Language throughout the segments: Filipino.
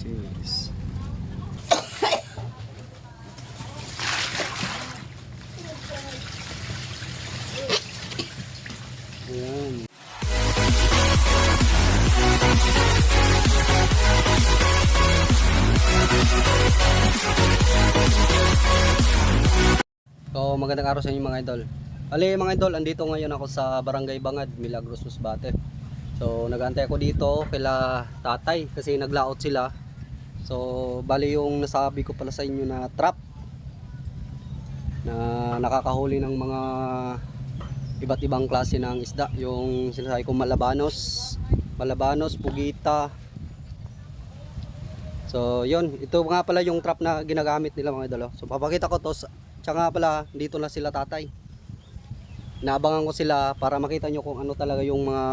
Ayan. So, magandang araw sa inyo mga idol. Ali mga idol, andito ngayon ako sa Barangay Bangad, Milagros Musbate. So, nagantay ako dito kila tatay kasi naglaot sila. So, bali yung nasabi ko pala sa inyo na trap na nakakahuli ng mga iba't ibang klase ng isda. Yung sinasabi ko malabanos, malabanos, pugita. So, yun. Ito nga pala yung trap na ginagamit nila mga idol. oh. So, papakita ko to. sa- Tsaka pala, dito na sila tatay. Naabangan ko sila para makita nyo kung ano talaga yung mga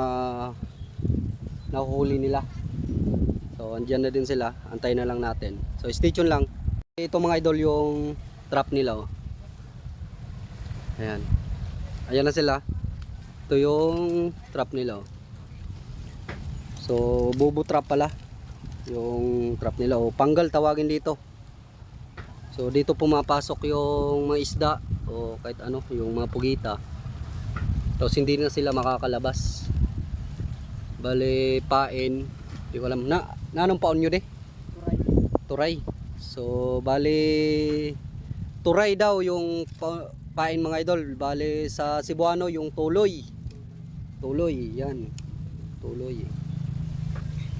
nahuhuli nila. So, andyan na din sila. Antay na lang natin. So, stay tuned lang. Ito mga idol yung trap nila. Oh. Ayan. Ayan na sila. Ito yung trap nila. Oh. So, bubo trap pala. Yung trap nila. Oh. Panggal tawagin dito. So, dito pumapasok yung mga isda o kahit ano, yung mga pugita. Tapos hindi na sila makakalabas. Bale, pain. Hindi ko alam. Na, na anong paon nyo de? Turay. So, bale, turay daw yung pa- pain mga idol. Bale, sa Cebuano yung tuloy. Tuloy, yan. Tuloy.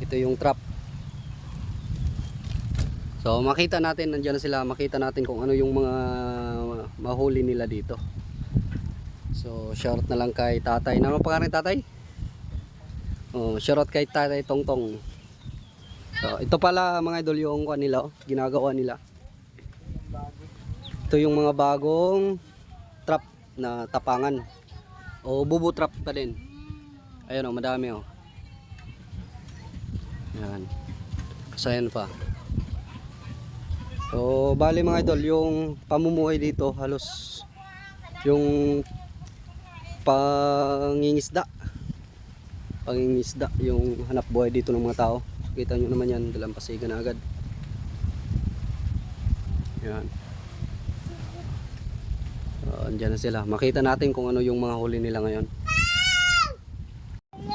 Ito yung trap. So, makita natin, nandiyan na sila. Makita natin kung ano yung mga mahuli nila dito. So, shoutout na lang kay tatay. Ano pa ni tatay? Oh, shoutout kay tatay Tongtong. So, ito pala mga idol yung kuha nila, oh, ginagawa nila. Ito yung mga bagong trap na tapangan. O bubu trap pa din. Ayun oh, madami oh. Yan. Kasayan pa. So, bali mga idol, yung pamumuhay dito halos yung pangingisda. Pangingisda yung hanap buhay dito ng mga tao. Kita nyo naman yan, dalampasigan na agad. Yan. So, andyan na sila. Makita natin kung ano yung mga huli nila ngayon.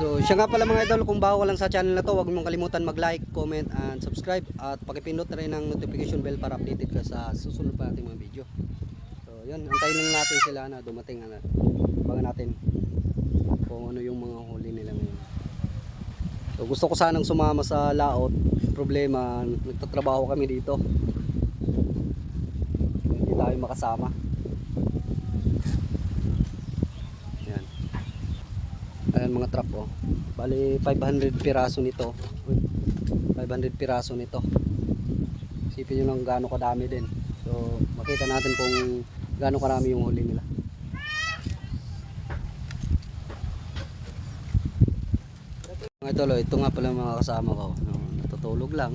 So, siya nga pala mga idol, kung bago lang sa channel na to, huwag mong kalimutan mag-like, comment, and subscribe. At pakipindot na rin ang notification bell para updated ka sa susunod pa nating mga video. So, yun, antayin lang natin sila na dumating. Ano, abangan natin kung ano yung mga huli nila ngayon. So, gusto ko sanang sumama sa laot. Problema, nagtatrabaho kami dito. Hindi tayo makasama. Yan. Ayan mga trap oh. Bali 500 piraso nito. Uy, 500 piraso nito. Isipin nyo lang gaano kadami din. So makita natin kung gaano karami yung huli nila. Idol, oh, ito nga pala mga kasama ko. No, natutulog lang.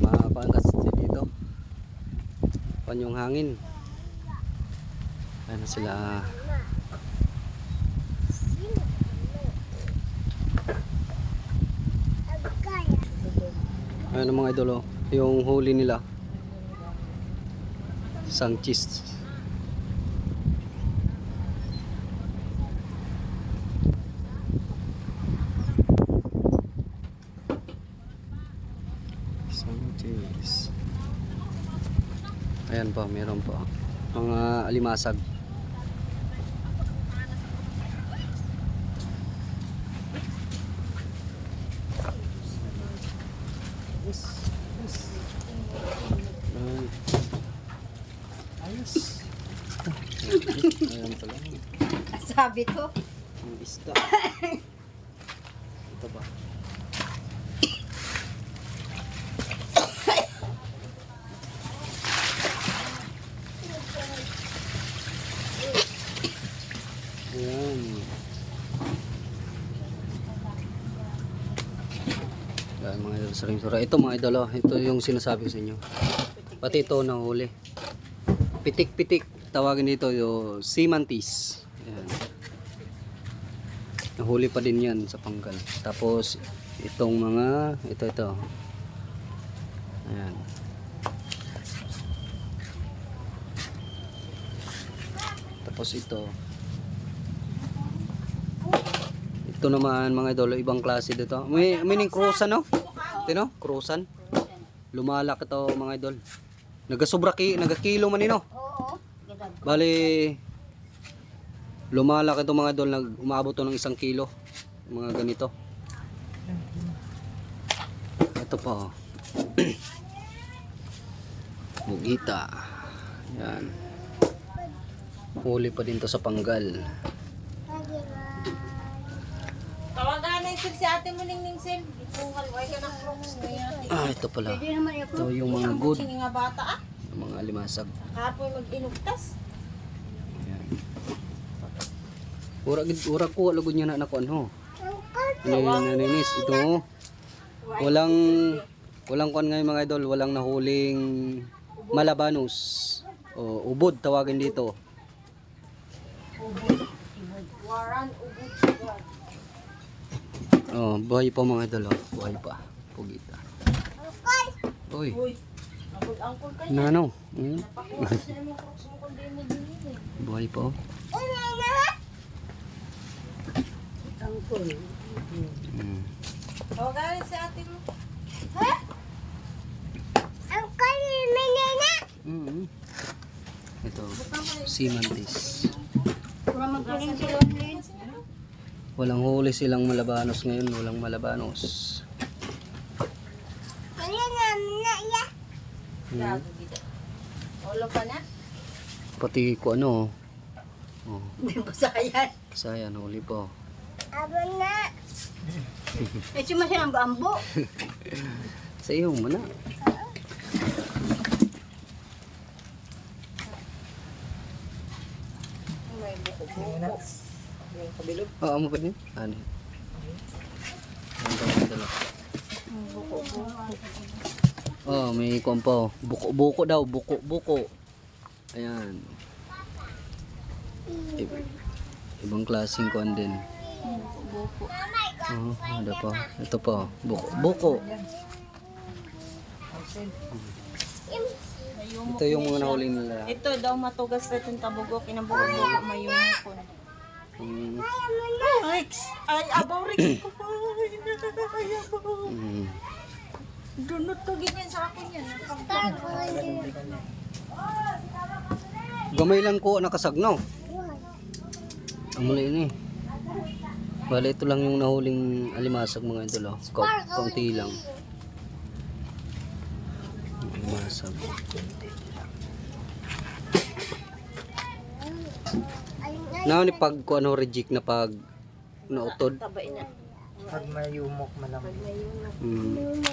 Mga kasi dito. Pan yung hangin. Ano sila Ayan ang mga idolo, yung huli nila. Sanchez. Sanchez. Ayan pa, meron pa. Mga alimasag. Ayos. Ayan pala. Sabi ko, Ang isda. Ito ba? Ayan mga idol sa ring sura. Ito mga idol, oh. ito yung sinasabi ko sa inyo. Pati ito nahuli. Pitik-pitik. Tawagin dito yung seamantis. Ayan. Nahuli pa din yan sa panggal. Tapos, itong mga, ito, ito. Ayan. Tapos ito. Ito naman mga idol, ibang klase dito. May, may ning cruisan no? Tino? Cruisan. Lumalak ito mga idol. Nagasobra ki, nagakilo man nino. Oo. Bali, lumalak ito mga idol, nag umabot to ng isang kilo. Mga ganito. Ito pa. Mugita. Yan. Huli pa din to sa panggal. Yung si ate mo ning sil. Ah, ito pala. Ito yung mga good. Ah. Mga alimasag. Kapoy mag-inugtas. Yan. Ura, ura ko, lagod niya na nakuan ho. Ano yung naninis? Ito. Walang, walang kuan ngayon mga idol, walang nahuling malabanos. O, ubod tawagin dito. Waran, ubod. Oh, buhay pa mga idol, oh. buhay pa. Pugita. Uy, Uy, nabag-angkol ka. nano? Hmm? Pakuha siya ng crooks mo kung di mo dinili. Buhay pa oh. Hmm. Tawagan na si ate mo. Mm Ito, simantis. Pura magpuling sila. Walang huli silang malabanos ngayon, walang malabanos. Hmm. Ulo pa na? Pati ko ano, oh, Hindi ba sayan? sayan, huli po. Eh, suma siya ng bambo. Sa iyo mo na. May buko-buko. Yung kabilog. Oo, mo pa din. Ano? Ang dami dala. Oh, may kompo. Buko-buko daw, buko-buko. Ayan. Iba- ibang klaseng kuan din. Buko. Oh, ano pa? Ito pa, buko-buko. Ito yung mga nahuling nila. Ito daw matugas pa itong tabugo. Kinabugo-bugo mayumukon. Mm, Rex! Ay, abaw Rex ko. Ay, abaw. mm. Dunod to ganyan sa akin yan. Gamay lang ko nakasagnaw. Ang muli ini. Bale, ito lang yung nahuling alimasag mga idol. Oh. Ka- kaunti lang. Alimasag. Na ni pag ko ano reject na pag nautod. Tabay na. Pag mayumok man lang. Mm.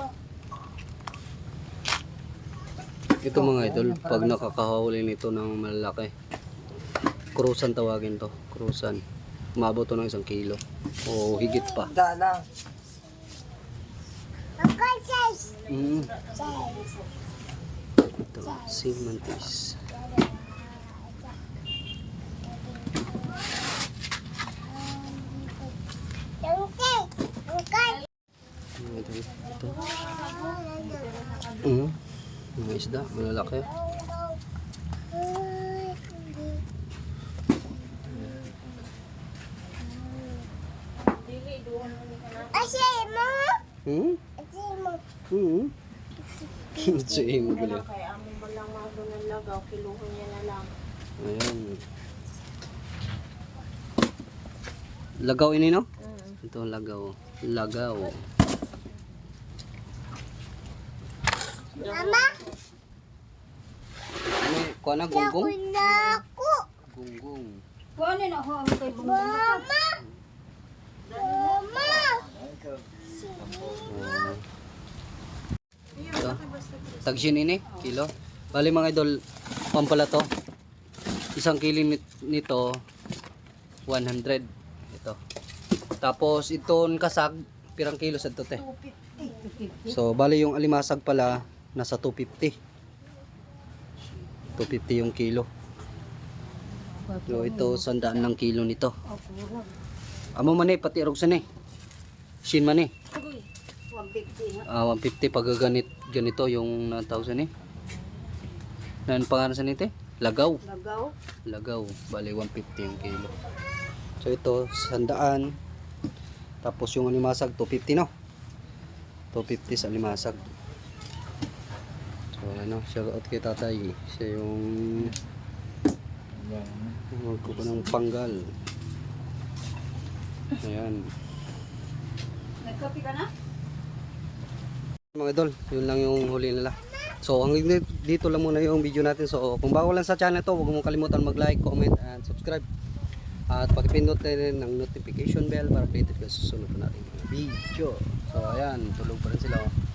Ito mga idol, pag nakakahuli nito ng malalaki. Krusan tawagin to, krusan. Umabot to ng isang kilo. O higit pa. Da lang. Mm. Ito, simantis. Mga idol, ito. Mm. Mga isda, malalaki. Hmm? Hmm? Sa imo gali. Kaya amo ba lang mga doon lagaw, kiluhin niya na lang. Ayan. Lagaw ini no? Mm. Ito lagaw. Lagaw. Ano, kuha na gunggong? Gunggong. Kuha na ako ang kay bumbo. Oh. Ito. Tagsin ini, kilo. Bali mga idol, pampala to. Isang kilo nit- nito, 100. Ito. Tapos itong kasag, pirang kilo sa te. So, bali yung alimasag pala, nasa 250. 250 yung kilo. So, ito, sandaan lang kilo nito. Amo man eh, pati rog eh. Shin man eh. Uy. 150 na. Ah, 150 pag ganit, ganito yung 9,000 eh. Nan pangalan sa nite? Lagaw. Lagaw. Lagaw. Bali 150 yung kilo. So ito, sandaan. Tapos yung alimasag, 250 no? 250 sa alimasag. So ano, shout out kay tatay. Siya yung magkuko ng panggal. Ayan. Nagkapi ka na? Mga idol, yun lang yung huli nila. So hanggang di- dito lang muna yung video natin. So kung bago lang sa channel to, huwag mo kalimutan mag-like, comment, and subscribe. At pakipindot na rin ng notification bell para updated ka susunod na nating mga video. So ayan, tulog pa rin sila. Oh.